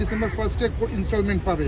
December ফার্স্টে instalment পাবে।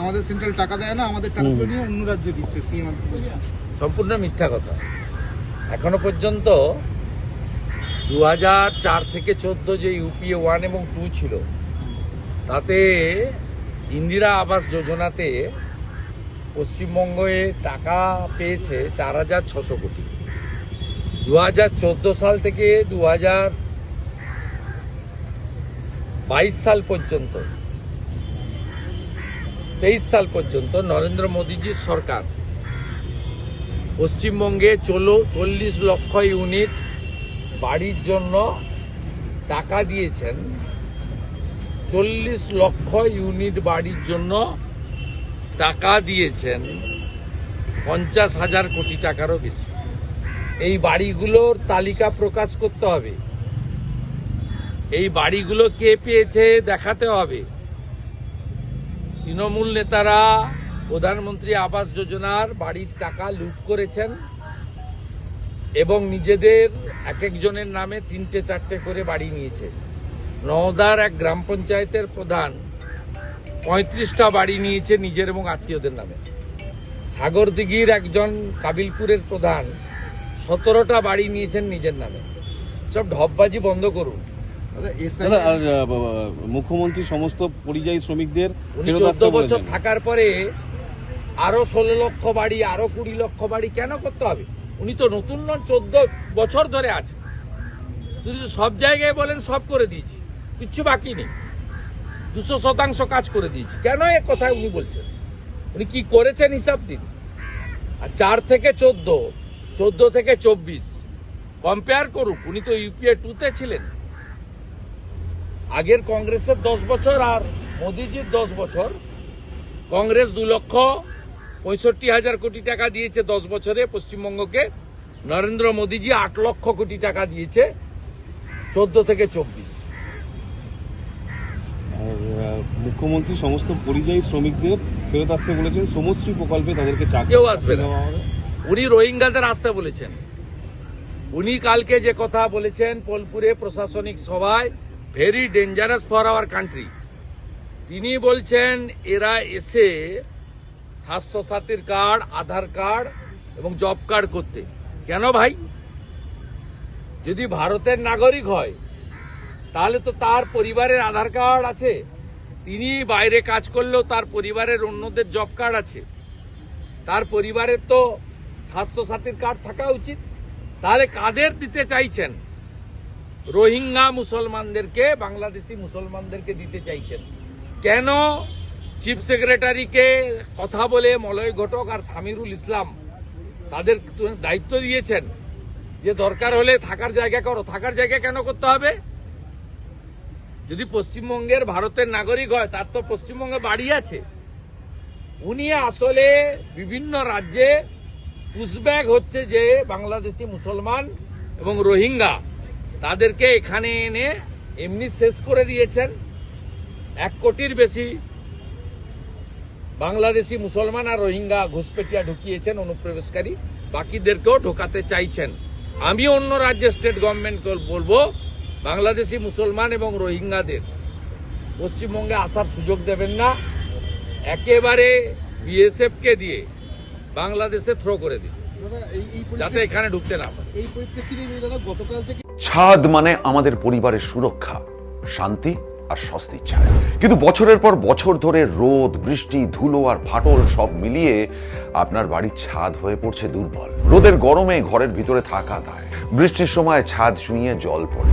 আমাদের সেন্ট্রাল টাকা দেয় না আমাদের টাকাগুলো নিয়ে অন্য রাজ্যে দিচ্ছে সিএম সম্পূর্ণ মিথ্যা কথা। এখনও পর্যন্ত দু চার থেকে চোদ্দ যে ইউপিএ ওয়ান এবং টু ছিল তাতে ইন্দিরা আবাস যোজনাতে পশ্চিমবঙ্গে টাকা পেয়েছে চার হাজার ছশো কোটি। দু হাজার চোদ্দ সাল থেকে দু হাজার বাইশ সাল পর্যন্ত, তেইশ সাল পর্যন্ত নরেন্দ্র মোদীজির সরকার। পশ্চিমবঙ্গে চলো, চল্লিশ লক্ষ ইউনিট বাড়ির জন্য টাকা দিয়েছেন। চল্লিশ লক্ষ ইউনিট বাড়ির জন্য টাকা দিয়েছেন। পঞ্চাশ হাজার কোটি টাকারও বেশি। এই বাড়িগুলোর তালিকা প্রকাশ করতে হবে। এই বাড়িগুলো কে পেয়েছে দেখাতে হবে। তৃণমূল নেতারা, প্রধানমন্ত্রী আবাস যোজনার বাড়ির টাকা লুট করেছেন এবং নিজেদের এক একজনের নামে তিনটে চারটে করে বাড়ি নিয়েছে। নওদার এক গ্রাম পঞ্চায়েতের প্রধান পঁয়ত্রিশটা বাড়ি নিয়েছে নিজের এবং আত্মীয়দের নামে। সাগরদিঘির একজন কাবিলপুরের প্রধান সতেরোটা বাড়ি নিয়েছেন নিজের নামে। সব ঢপবাজি বন্ধ করুন। মুখ্যমন্ত্রী সমস্ত পরিযায়ী শ্রমিকদের চোদ্দ বছর থাকার পরে আরও ষোলো লক্ষ বাড়ি আরও কুড়ি লক্ষ বাড়ি কেন করতে হবে? উনি তো নতুন নন চোদ্দ বছর ধরে আছে যদি সব জায়গায় বলেন সব করে দিয়েছি। কিচ্ছু বাকি নেই। দুশো শতাংশ কাজ করে দিয়েছি। কেন এ কথা উনি বলছেন? উনি কি করেছেন হিসাব দিন। আর চার থেকে চোদ্দ চোদ্দ থেকে চব্বিশ কম্পেয়ার করুক উনি তো ইউপিএ টুতে ছিলেন। আগের কংগ্রেসের দশ বছর আর মোদিজির দশ বছর। কংগ্রেস দু লক্ষ পঁয়ষট্টি হাজার কোটি টাকা দিয়েছে দশ বছরে পশ্চিমবঙ্গকে। নরেন্দ্র মোদিজি আট লক্ষ কোটি টাকা দিয়েছে চোদ্দ থেকে চব্বিশ। আর মুখ্যমন্ত্রী সমস্ত পরিযায়ী শ্রমিকদের ফেরত আসতে বলেছেন। সমশ্রী প্রকল্পে তাদেরকে চাকরি কেউ আসবে না। উনি রোহিঙ্গাদের আসতে বলেছেন। উনি কালকে যে কথা বলেছেন পোলপুরে প্রশাসনিক সভায় very dangerous for our country তিনি বলছেন, এরা এসে স্বাস্থ্যসাথীর কার্ড, আধার কার্ড এবং জব কার্ড করতে। কেন ভাই? যদি ভারতের নাগরিক হয়, তাহলে তো তার পরিবারের আধার কার্ড আছে। তিনি বাইরে কাজ করলেও তার পরিবারের অন্যদের জব কার্ড আছে। তার পরিবারের তো স্বাস্থ্যসাথীর কার্ড থাকা উচিত। তাহলে কাদের দিতে চাইছেন? রোহিঙ্গা মুসলমানদেরকে, বাংলাদেশি মুসলমানদেরকে দিতে চাইছেন। কেন? চিফ সেক্রেটারিকে কথা বলে মলয় ঘটক আর সামিরুল ইসলাম তাদের দায়িত্ব দিয়েছেন যে দরকার হলে থাকার জায়গা করো। থাকার জায়গা কেন করতে হবে? যদি পশ্চিমবঙ্গের ভারতের নাগরিক হয়, তার তো পশ্চিমবঙ্গে বাড়ি আছে। উনি আসলে বিভিন্ন রাজ্যে পুশব্যাক হচ্ছে যে বাংলাদেশি মুসলমান এবং রোহিঙ্গা তাদেরকে এখানে এনে এমনি শেষ করে দিয়েছেন। এক কোটির বেশি বাংলাদেশি মুসলমান আর রোহিঙ্গা ঘুষপেটিয়া ঢুকিয়েছেন, অনুপ্রবেশকারী। বাকিদেরকেও ঢোকাতে চাইছেন। আমি অন্য রাজ্যের স্টেট গভর্নমেন্টকে বলব, বাংলাদেশি মুসলমান এবং রোহিঙ্গাদের পশ্চিমবঙ্গে আসার সুযোগ দেবেন না। একেবারে বিএসএফকে দিয়ে বাংলাদেশে থ্রো করে দিন। যাতে এখানে ঢুকতে না এই পরিপ্রেক্ষিতে দাদা? গতকাল থেকে ছাদ মানে আমাদের পরিবারের সুরক্ষা শান্তি আর স্বস্তির ছায়া। কিন্তু বছরের পর বছর ধরে রোদ বৃষ্টি ধুলো আর ফাটল সব মিলিয়ে আপনার বাড়ির ছাদ হয়ে পড়ছে দুর্বল। রোদের গরমে ঘরের ভিতরে থাকা দায়। বৃষ্টির সময় ছাদ ছুঁয়ে জল পড়ে।